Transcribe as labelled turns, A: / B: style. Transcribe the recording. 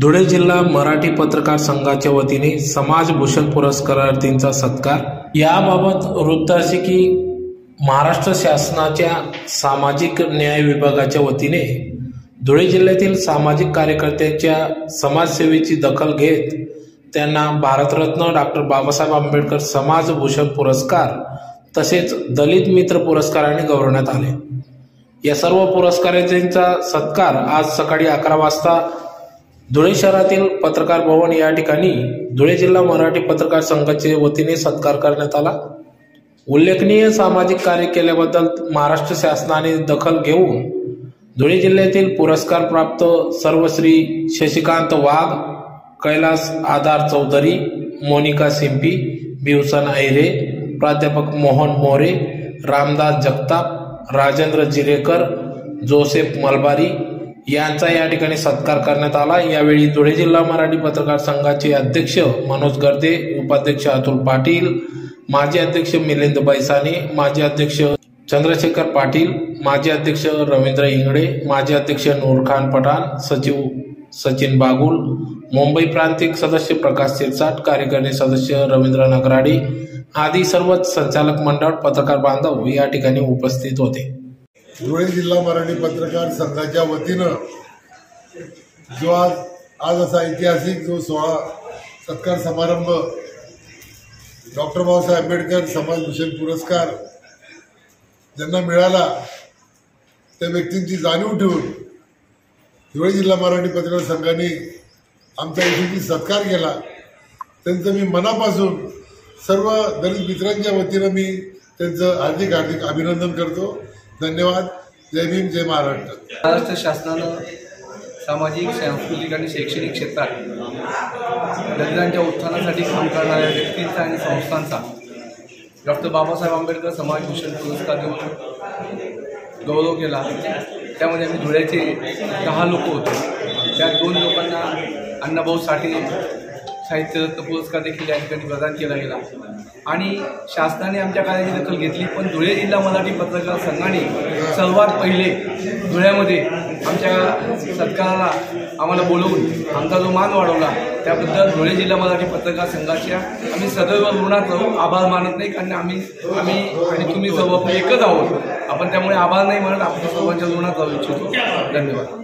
A: धुळे जिल्हा मराठी पत्रकार संघाच्या वतीने समाजभूषण पुरस्कारार्थींचा सत्कार. याबाबत वृत्त असे की महाराष्ट्र शासनाच्या सामाजिक न्याय विभागाच्या वतीने धुळे जिल्ह्यातील सामाजिक कार्यकर्त्यांच्या समाजसेवेची दखल घेत त्यांना भारतरत्न डॉक्टर बाबासाहेब आंबेडकर समाजभूषण पुरस्कार तसेच दलित मित्र पुरस्काराने गौरवण्यात आले. या सर्व पुरस्कारांचा सत्कार आज सकाळी अकरा वाजता धुळे शहरातील पत्रकार भवन या ठिकाणी धुळे जिल्हा मराठी पत्रकार संघाच्या वतीने सत्कार करण्यात आला. उल्लेखनीय सामाजिक कार्य केल्याबद्दल महाराष्ट्र शासनाने दखल घेऊन धुळे जिल्ह्यातील पुरस्कार प्राप्त सर्वश्री शशिकांत वाघ कैलास आधार चौधरी मोनिका सिंपी बिवसन ऐरे प्राध्यापक मोहन मोरे रामदास जगताप राजेंद्र जिरेकर जोसेफ मलबारी यांचा या ठिकाणी सत्कार करण्यात आला. यावेळी धुळे जिल्हा मराठी पत्रकार संघाचे अध्यक्ष मनोज गर्दे उपाध्यक्ष अतुल पाटील माजी अध्यक्ष मिलिंद बैसाने माजी अध्यक्ष चंद्रशेखर पाटील माजी अध्यक्ष रवींद्र इंगळे माजी अध्यक्ष नूरखान पठाण सचिव सचिन बागुल मुंबई प्रांतिक सदस्य प्रकाश शिरसाट कार्यकारिणी सदस्य रवींद्र नगराडे आदी सर्वच संचालक मंडळ पत्रकार बांधव या ठिकाणी उपस्थित होते.
B: धुळे जिल्हा मराठी पत्रकार संघाच्या वतीनं जो आज आज असा ऐतिहासिक जो सोहळा सत्कार समारंभ डॉक्टर बाबासाहेब आंबेडकर समाजभूषण पुरस्कार ज्यांना मिळाला त्या व्यक्तींची जाणीव ठेवून धुळे जिल्हा मराठी पत्रकार संघाने आमच्या यशस्वी सत्कार केला. त्यांचं मी मनापासून सर्व दलित मित्रांच्या वतीनं मी त्यांचं हार्दिक हार्दिक अभिनंदन करतो. धन्यवाद. जय भीम जय महाराष्ट्र.
C: महाराष्ट्र शासनानं सामाजिक सांस्कृतिक आणि शैक्षणिक क्षेत्रात दलितांच्या उत्थानासाठी काम करणाऱ्या व्यक्तींचा आणि संस्थांचा डॉक्टर बाबासाहेब आंबेडकर समाजभूषण पुरस्कार देऊन गौरव केला. त्यामध्ये आम्ही धुळ्याचे दहा लोक होतो. त्या दोन लोकांना अण्णाभाऊ साठे साहित्यरत्न पुरस्कार देखील या ठिकाणी प्रदान केला गेला. आणि शासनाने आमच्या कार्याची दखल घेतली पण धुळे जिल्हा मराठी पत्रकार संघाने सर्वात पहिले धुळ्यामध्ये आमच्या सत्काराला आम्हाला बोलवून आमचा जो मान वाढवला त्याबद्दल धुळे जिल्हा मराठी पत्रकार संघाच्या आम्ही सदैव ऋणात आभार मानत नाही कारण आम्ही आम्ही आणि तुम्ही सर्व एकच आहोत. आपण त्यामुळे आभार नाही मानत आपण सर्वांच्या ऋणात जाऊ इच्छितो. धन्यवाद.